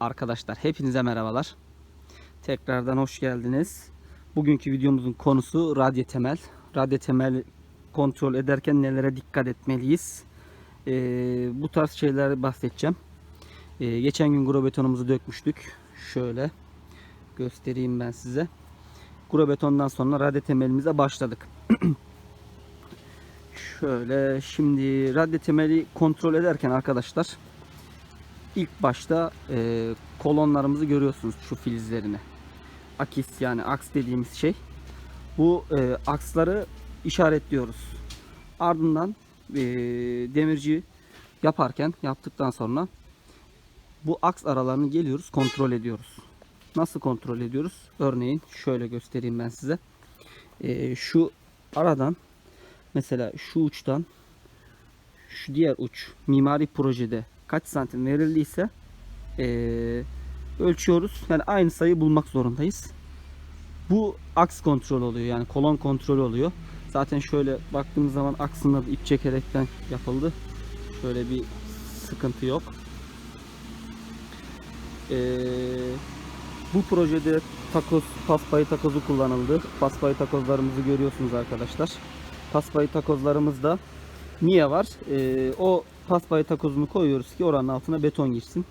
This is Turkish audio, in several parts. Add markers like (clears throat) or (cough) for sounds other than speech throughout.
Arkadaşlar hepinize merhabalar. Tekrardan hoş geldiniz. Bugünkü videomuzun konusu radyo temel. Radyo temel kontrol ederken nelere dikkat etmeliyiz? Ee, bu tarz şeyler bahsedeceğim. Ee, geçen gün gro betonumuzu dökmüştük. Şöyle göstereyim ben size. Gro betondan sonra radyo temelimize başladık. (clears throat) Şöyle şimdi radyo temeli kontrol ederken arkadaşlar ilk başta e, kolonlarımızı görüyorsunuz şu filizlerini. Akis yani aks dediğimiz şey. Bu e, aksları işaretliyoruz. Ardından e, demirci yaparken yaptıktan sonra bu aks aralarını geliyoruz kontrol ediyoruz. Nasıl kontrol ediyoruz? Örneğin şöyle göstereyim ben size. E, şu aradan mesela şu uçtan şu diğer uç mimari projede kaç santim verildiyse eee, ölçüyoruz. Yani aynı sayı bulmak zorundayız. Bu aks kontrol oluyor yani kolon kontrolü oluyor. Zaten şöyle baktığımız zaman aksında da ip çekerekten yapıldı. Şöyle bir sıkıntı yok. Eee, bu projede takoz, paspayı takozu kullanıldı. Paspayı takozlarımızı görüyorsunuz arkadaşlar. Paspayı takozlarımızda niye var? Ee, o paspayı takozunu koyuyoruz ki oranın altına beton girsin.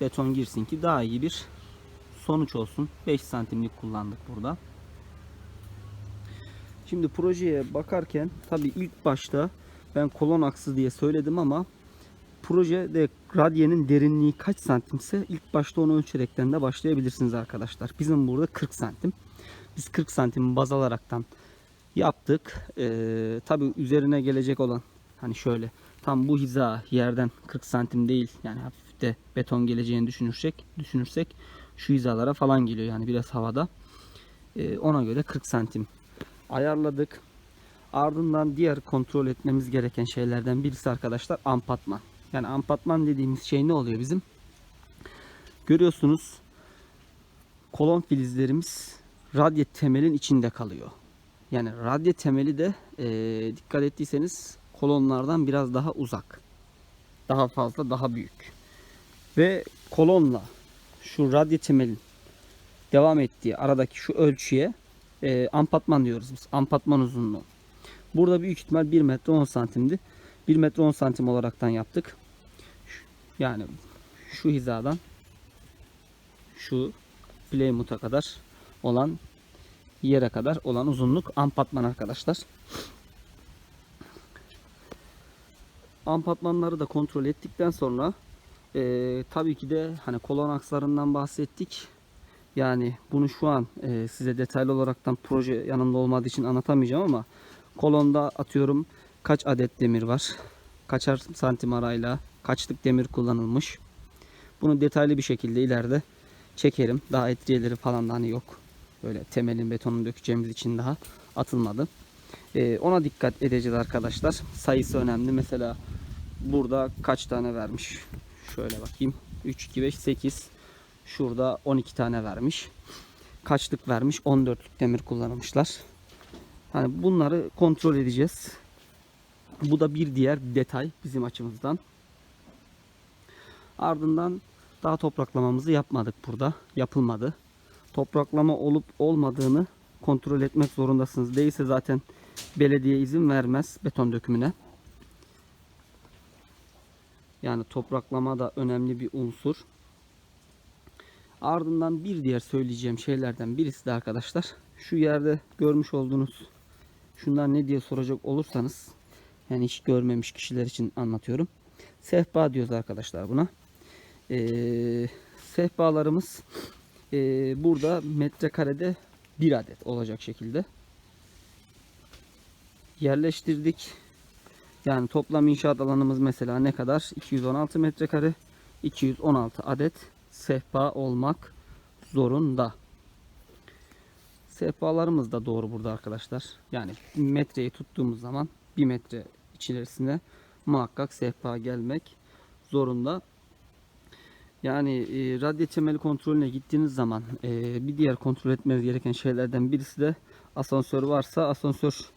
Beton girsin ki daha iyi bir sonuç olsun. 5 santimlik kullandık burada. Şimdi projeye bakarken tabii ilk başta ben kolon aksı diye söyledim ama projede radyenin derinliği kaç santimse ilk başta onu ölçerekten de başlayabilirsiniz arkadaşlar. Bizim burada 40 santim. Biz 40 santim baz alaraktan yaptık. Ee, tabii üzerine gelecek olan hani şöyle tam bu hiza yerden 40 santim değil yani hafif de beton geleceğini düşünürsek düşünürsek şu hizalara falan geliyor yani biraz havada. Ee, ona göre 40 santim ayarladık. Ardından diğer kontrol etmemiz gereken şeylerden birisi arkadaşlar ampatman. Yani ampatman dediğimiz şey ne oluyor bizim? Görüyorsunuz kolon filizlerimiz radyo temelin içinde kalıyor. Yani radyo temeli de e, dikkat ettiyseniz kolonlardan biraz daha uzak. Daha fazla, daha büyük. Ve kolonla şu radyo temelin devam ettiği aradaki şu ölçüye e, ampatman diyoruz biz. Ampatman uzunluğu. Burada büyük ihtimal 1 metre 10 santimdi. 1 metre 10 santim olaraktan yaptık. Yani şu hizadan şu Plymouth'a kadar olan yere kadar olan uzunluk ampatman arkadaşlar. Ampatmanları da kontrol ettikten sonra eee, tabii ki de hani kolon akslarından bahsettik. Yani bunu şu an eee, size detaylı olaraktan proje yanımda olmadığı için anlatamayacağım ama kolonda atıyorum kaç adet demir var, kaçar santim arayla kaçlık demir kullanılmış. Bunu detaylı bir şekilde ileride çekerim. Daha etriyeleri falan da hani yok. Böyle temelin betonunu dökeceğimiz için daha atılmadı. Ee, ona dikkat edeceğiz arkadaşlar. Sayısı önemli. Mesela burada kaç tane vermiş? Şöyle bakayım. 3, 2, 5, 8. Şurada 12 tane vermiş. Kaçlık vermiş? 14'lük demir kullanmışlar. Hani bunları kontrol edeceğiz. Bu da bir diğer detay bizim açımızdan. Ardından daha topraklamamızı yapmadık burada. Yapılmadı. Topraklama olup olmadığını kontrol etmek zorundasınız. Değilse zaten belediye izin vermez beton dökümüne. Yani topraklama da önemli bir unsur. Ardından bir diğer söyleyeceğim şeylerden birisi de arkadaşlar şu yerde görmüş olduğunuz şunlar ne diye soracak olursanız yani hiç görmemiş kişiler için anlatıyorum. Sehpa diyoruz arkadaşlar buna. Ee, sehpalarımız ee, burada metrekarede bir adet olacak şekilde yerleştirdik. Yani toplam inşaat alanımız mesela ne kadar? 216 metrekare. 216 adet sehpa olmak zorunda. Sehpalarımız da doğru burada arkadaşlar. Yani metreyi tuttuğumuz zaman bir metre içerisine muhakkak sehpa gelmek zorunda. Yani e, radyo temeli kontrolüne gittiğiniz zaman e, bir diğer kontrol etmeniz gereken şeylerden birisi de asansör varsa asansör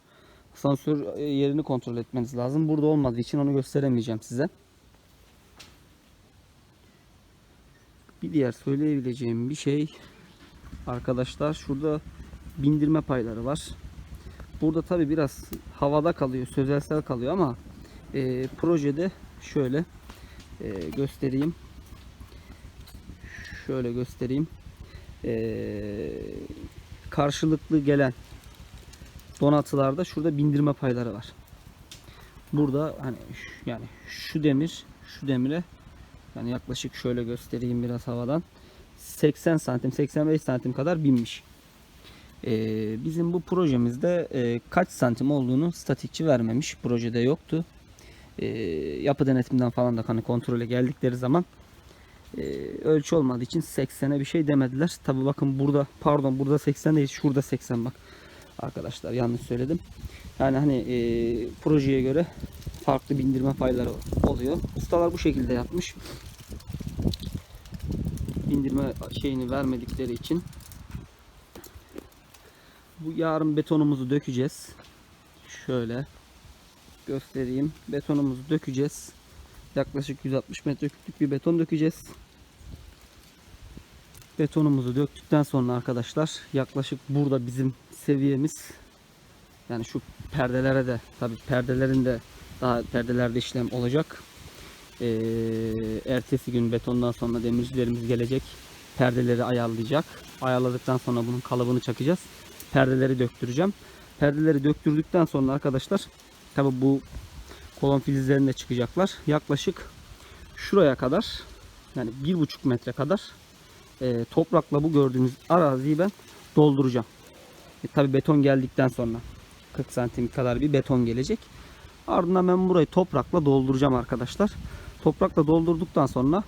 asansör e, yerini kontrol etmeniz lazım. Burada olmadığı için onu gösteremeyeceğim size. Bir diğer söyleyebileceğim bir şey arkadaşlar şurada bindirme payları var. Burada tabi biraz havada kalıyor, sözelsel kalıyor ama e, projede şöyle e, göstereyim. Şöyle göstereyim. E, karşılıklı gelen donatılarda şurada bindirme payları var. Burada hani yani şu demir şu demire yani yaklaşık şöyle göstereyim biraz havadan 80 santim 85 santim kadar binmiş. Ee, bizim bu projemizde e, kaç santim olduğunu statikçi vermemiş. Projede yoktu. Ee, yapı denetiminden falan da hani kontrole geldikleri zaman e, ölçü olmadığı için 80'e bir şey demediler. Tabi bakın burada pardon burada 80 değil şurada 80 bak. Arkadaşlar yanlış söyledim. Yani hani e, projeye göre farklı bindirme payları oluyor. Ustalar bu şekilde yapmış. Bindirme şeyini vermedikleri için bu yarın betonumuzu dökeceğiz. Şöyle göstereyim. Betonumuzu dökeceğiz. Yaklaşık 160 metreküplük bir beton dökeceğiz. Betonumuzu döktükten sonra arkadaşlar yaklaşık burada bizim seviyemiz yani şu perdelere de tabi perdelerin de daha perdelerde işlem olacak. Ee, ertesi gün betondan sonra demircilerimiz gelecek. Perdeleri ayarlayacak. Ayarladıktan sonra bunun kalıbını çakacağız. Perdeleri döktüreceğim. Perdeleri döktürdükten sonra arkadaşlar tabi bu kolon filizlerinde çıkacaklar. Yaklaşık şuraya kadar yani bir buçuk metre kadar e, toprakla bu gördüğünüz araziyi ben dolduracağım. E, tabi beton geldikten sonra 40 santim kadar bir beton gelecek. Ardından ben burayı toprakla dolduracağım arkadaşlar. Toprakla doldurduktan sonra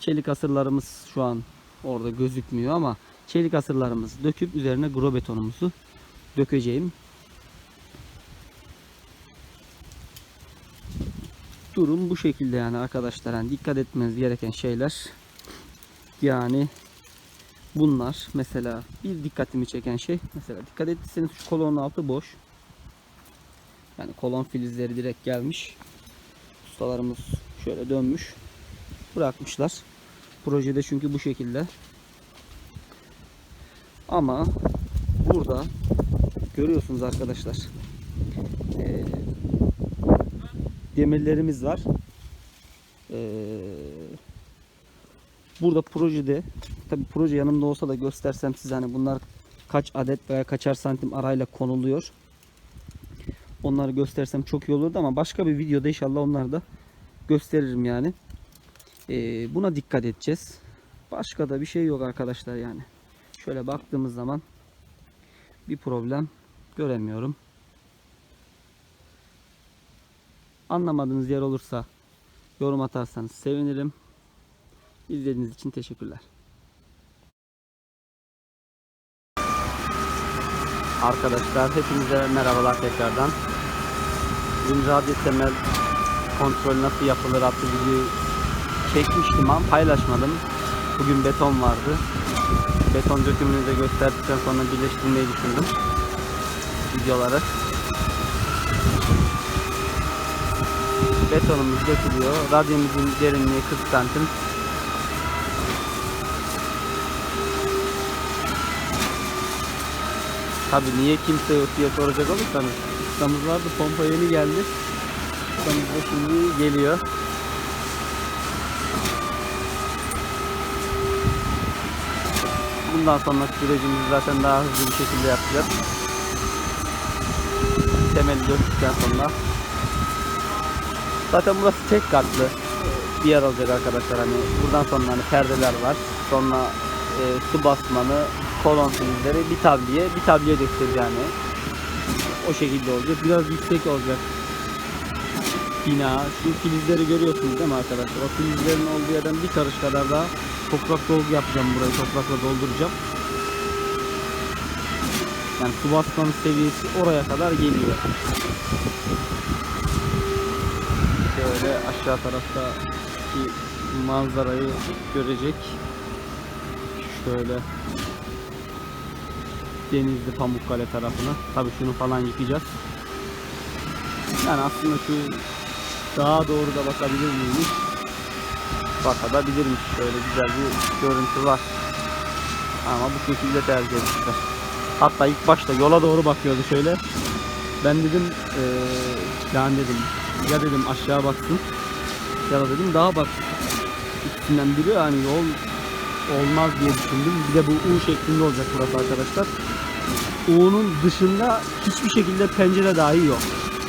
çelik asırlarımız şu an orada gözükmüyor ama çelik asırlarımızı döküp üzerine gro betonumuzu dökeceğim. Durum bu şekilde yani arkadaşlar. Yani dikkat etmeniz gereken şeyler yani bunlar mesela bir dikkatimi çeken şey mesela dikkat ettiyseniz şu kolonun altı boş. Yani kolon filizleri direkt gelmiş. Ustalarımız şöyle dönmüş. Bırakmışlar. Projede çünkü bu şekilde. Ama burada görüyorsunuz arkadaşlar. Ee, demirlerimiz var. Ee, burada projede tabi proje yanımda olsa da göstersem size hani bunlar kaç adet veya kaçar santim arayla konuluyor. Onları göstersem çok iyi olurdu ama başka bir videoda inşallah onları da gösteririm yani. Ee, buna dikkat edeceğiz. Başka da bir şey yok arkadaşlar yani. Şöyle baktığımız zaman bir problem göremiyorum. Anlamadığınız yer olursa yorum atarsanız sevinirim. İzlediğiniz için teşekkürler. Arkadaşlar hepinize merhabalar tekrardan. Dün radyo temel kontrol nasıl yapılır adlı videoyu çekmiştim ama paylaşmadım. Bugün beton vardı. Beton dökümünü de gösterdikten sonra birleştirmeyi düşündüm. Videoları. Betonumuz dökülüyor. Radyomuzun derinliği 40 santim. Tabi niye kimse yok diye soracak olursanız ustamız vardı pompa yeni geldi. Ustamız da şimdi geliyor. Bundan sonraki sürecimizi zaten daha hızlı bir şekilde yapacağız. Temeli döktükten sonra. Zaten burası tek katlı bir yer olacak arkadaşlar. Hani buradan sonra hani perdeler var. Sonra e, su basmanı, kolon filizleri bir tabliye, bir tabliye dökeceğiz yani. O şekilde olacak. Biraz yüksek olacak bina. Şu filizleri görüyorsunuz değil mi arkadaşlar? O filizlerin olduğu yerden bir karış kadar daha toprak dolgu yapacağım burayı. Toprakla dolduracağım. Yani su basmanın seviyesi oraya kadar geliyor. Şöyle aşağı taraftaki manzarayı görecek. Şöyle Denizli Pamukkale tarafına. Tabii şunu falan yıkayacağız. Yani aslında şu daha doğru da bakabilir miyiz? bakabilirmiş. Şöyle güzel bir görüntü var. Ama bu şekilde tercih etmişler. Hatta ilk başta yola doğru bakıyordu şöyle. Ben dedim eee yani dedim ya dedim aşağı baksın ya da dedim daha bak ikisinden biri hani yol olmaz diye düşündüm. Bir de bu U şeklinde olacak burası arkadaşlar. U'nun dışında hiçbir şekilde pencere dahi yok.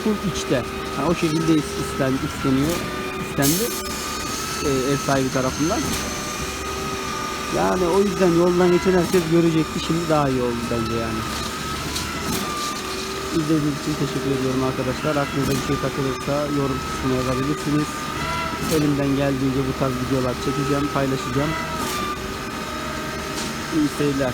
Full içte. Yani o şekilde is- isten, isteniyor, istendi e, ev sahibi tarafından. Yani o yüzden yoldan geçen herkes görecekti. Şimdi daha iyi oldu bence yani. İzlediğiniz için teşekkür ediyorum arkadaşlar. Aklınıza bir şey takılırsa yorum kısmına yazabilirsiniz. Elimden geldiğince bu tarz videolar çekeceğim, paylaşacağım. İyi seyirler.